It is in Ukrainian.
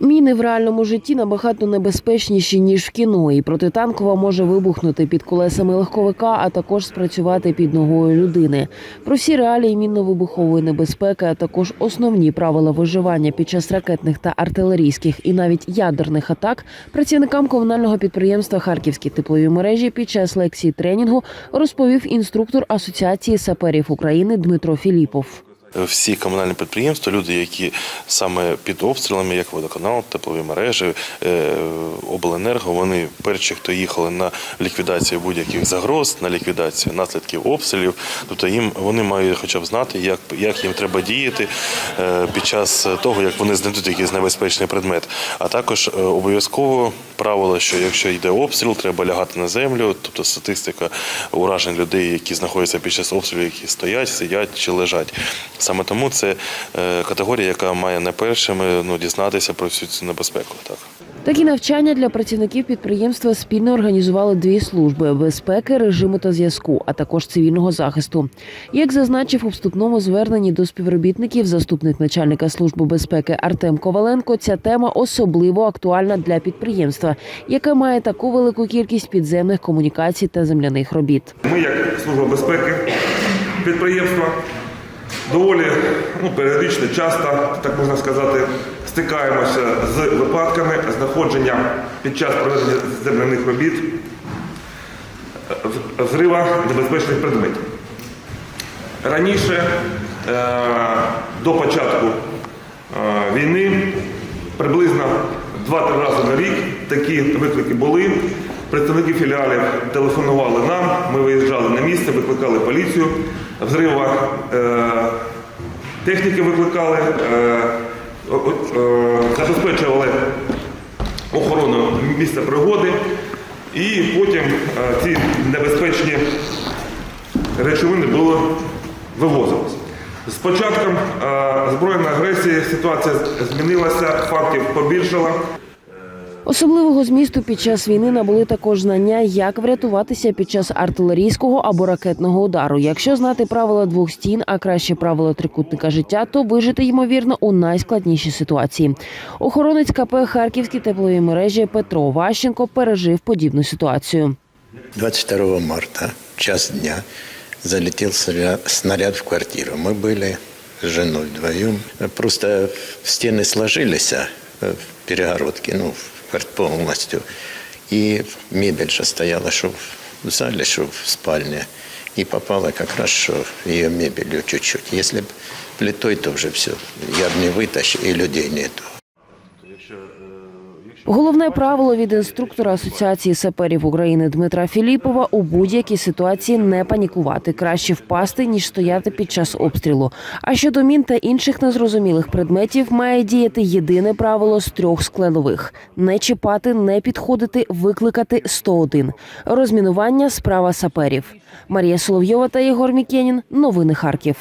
Міни в реальному житті набагато небезпечніші ніж в кіно, і протитанкова може вибухнути під колесами легковика, а також спрацювати під ногою людини. Про всі реалії мінно-вибухової небезпеки, а також основні правила виживання під час ракетних та артилерійських і навіть ядерних атак працівникам комунального підприємства Харківські теплові мережі під час лекції тренінгу розповів інструктор Асоціації саперів України Дмитро Філіпов. Всі комунальні підприємства, люди, які саме під обстрілами, як водоканал, теплові мережі, е, обленерго, вони перші, хто їхали на ліквідацію будь-яких загроз, на ліквідацію наслідків обстрілів. Тобто їм вони мають хоча б знати, як, як їм треба діяти е, під час того, як вони знайдуть якийсь небезпечний предмет. А також е, обов'язково правило, що якщо йде обстріл, треба лягати на землю. Тобто статистика уражень людей, які знаходяться під час обстрілів, які стоять, сидять чи лежать. Саме тому це е, категорія, яка має не першими ну, дізнатися про всю цю небезпеку. Так. Такі навчання для працівників підприємства спільно організували дві служби безпеки, режиму та зв'язку, а також цивільного захисту. Як зазначив у вступному зверненні до співробітників заступник начальника служби безпеки Артем Коваленко, ця тема особливо актуальна для підприємства, яке має таку велику кількість підземних комунікацій та земляних робіт. Ми, як служба безпеки підприємства, доволі ну, періодично, часто, так можна сказати, стикаємося з випадками знаходження під час проведення земляних робіт е, взрива небезпечних предметів. Раніше, е, до початку е, війни, приблизно 2-3 рази на рік такі виклики були. Представники філіалів телефонували нам, ми виїжджали на місце, викликали поліцію. Взрива е, техніки викликали, е, е, забезпечували охорону місця пригоди. І потім ці небезпечні речовини були вивозилися. З початком збройної агресії ситуація змінилася, фактів побільшало. Особливого змісту під час війни набули також знання, як врятуватися під час артилерійського або ракетного удару. Якщо знати правила двох стін, а краще правила трикутника життя, то вижити ймовірно у найскладнішій ситуації. Охоронець КП Харківські теплові мережі Петро Ващенко пережив подібну ситуацію. 22 марта, час дня, залетел снаряд, снаряд в квартиру. Мы были с женой вдвоем. Просто стены сложились а, в перегородке, ну, в І мебель же стояла, що в зале, що в спальне. І попала как раз, її мебелью чуть-чуть. Если б плитой, то вже все. Я б не вытащил, и людей нету. Головне правило від інструктора Асоціації саперів України Дмитра Філіпова у будь-якій ситуації не панікувати. Краще впасти ніж стояти під час обстрілу. А щодо мін та інших незрозумілих предметів, має діяти єдине правило з трьох складових: не чіпати, не підходити, викликати 101. Розмінування справа саперів. Марія Соловйова та Єгор Мікенін. Новини Харків.